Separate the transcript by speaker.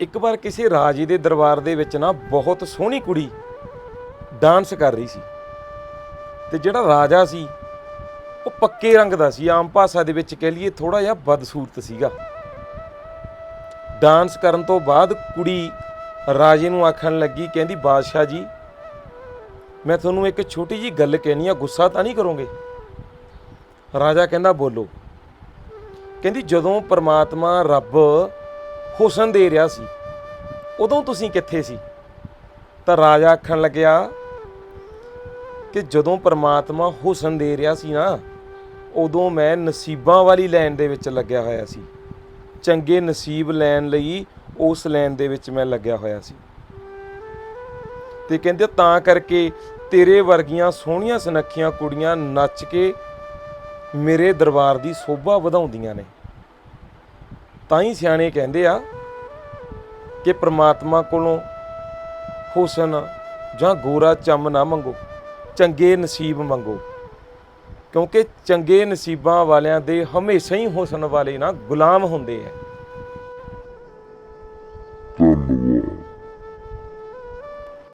Speaker 1: ਇੱਕ ਵਾਰ ਕਿਸੇ ਰਾਜੇ ਦੇ ਦਰਬਾਰ ਦੇ ਵਿੱਚ ਨਾ ਬਹੁਤ ਸੋਹਣੀ ਕੁੜੀ ਡਾਂਸ ਕਰ ਰਹੀ ਸੀ। ਤੇ ਜਿਹੜਾ ਰਾਜਾ ਸੀ, ਉਹ ਪੱਕੇ ਰੰਗ ਦਾ ਸੀ। ਆਮ ਭਾਸ਼ਾ ਦੇ ਵਿੱਚ ਕਹਿ ਲਈਏ ਥੋੜਾ ਜਿਹਾ ਬਦਸੂਰਤ ਸੀਗਾ। ਡਾਂਸ ਕਰਨ ਤੋਂ ਬਾਅਦ ਕੁੜੀ ਰਾਜੇ ਨੂੰ ਆਖਣ ਲੱਗੀ, ਕਹਿੰਦੀ, ਬਾਦਸ਼ਾਹ ਜੀ, ਮੈਂ ਤੁਹਾਨੂੰ ਇੱਕ ਛੋਟੀ ਜੀ ਗੱਲ ਕਹਿਣੀ ਆ, ਗੁੱਸਾ ਤਾਂ ਨਹੀਂ ਕਰੋਗੇ? ਰਾਜਾ ਕਹਿੰਦਾ, ਬੋਲੋ। ਕਹਿੰਦੀ, ਜਦੋਂ ਪਰਮਾਤਮਾ ਰੱਬ ਹੁਸਨ ਦੇ ਰਿਹਾ ਸੀ। ਉਦੋਂ ਤੁਸੀਂ ਕਿੱਥੇ ਸੀ? ਤਾਂ ਰਾਜਾ ਆਖਣ ਲੱਗਿਆ ਕਿ ਜਦੋਂ ਪ੍ਰਮਾਤਮਾ ਹੁਸਨ ਦੇ ਰਿਹਾ ਸੀ ਨਾ, ਉਦੋਂ ਮੈਂ ਨਸੀਬਾਂ ਵਾਲੀ ਲਾਈਨ ਦੇ ਵਿੱਚ ਲੱਗਿਆ ਹੋਇਆ ਸੀ। ਚੰਗੇ ਨਸੀਬ ਲੈਣ ਲਈ ਉਸ ਲਾਈਨ ਦੇ ਵਿੱਚ ਮੈਂ ਲੱਗਿਆ ਹੋਇਆ ਸੀ। ਤੇ ਕਹਿੰਦੇ ਤਾਂ ਕਰਕੇ ਤੇਰੇ ਵਰਗੀਆਂ ਸੋਹਣੀਆਂ ਸੁਨੱਖੀਆਂ ਕੁੜੀਆਂ ਨੱਚ ਕੇ ਮੇਰੇ ਦਰਬਾਰ ਦੀ ਸੋਭਾ ਵਧਾਉਂਦੀਆਂ ਨੇ। ਤਾਂ ਹੀ ਸਿਆਣੇ ਕਹਿੰਦੇ ਆ ਕਿ ਪ੍ਰਮਾਤਮਾ ਕੋਲੋਂ ਹੁਸਨ ਜਾਂ ਗੋਰਾ ਚੰਮ ਨਾ ਮੰਗੋ, ਚੰਗੇ ਨਸੀਬ ਮੰਗੋ। ਕਿਉਂਕਿ ਚੰਗੇ ਨਸੀਬਾਂ ਵਾਲਿਆਂ ਦੇ ਹਮੇਸ਼ਾ ਹੀ ਹੁਸਨ ਵਾਲੇ ਨਾ ਗੁਲਾਮ ਹੁੰਦੇ ਆ।
Speaker 2: ਧੰਨਵਾਦ।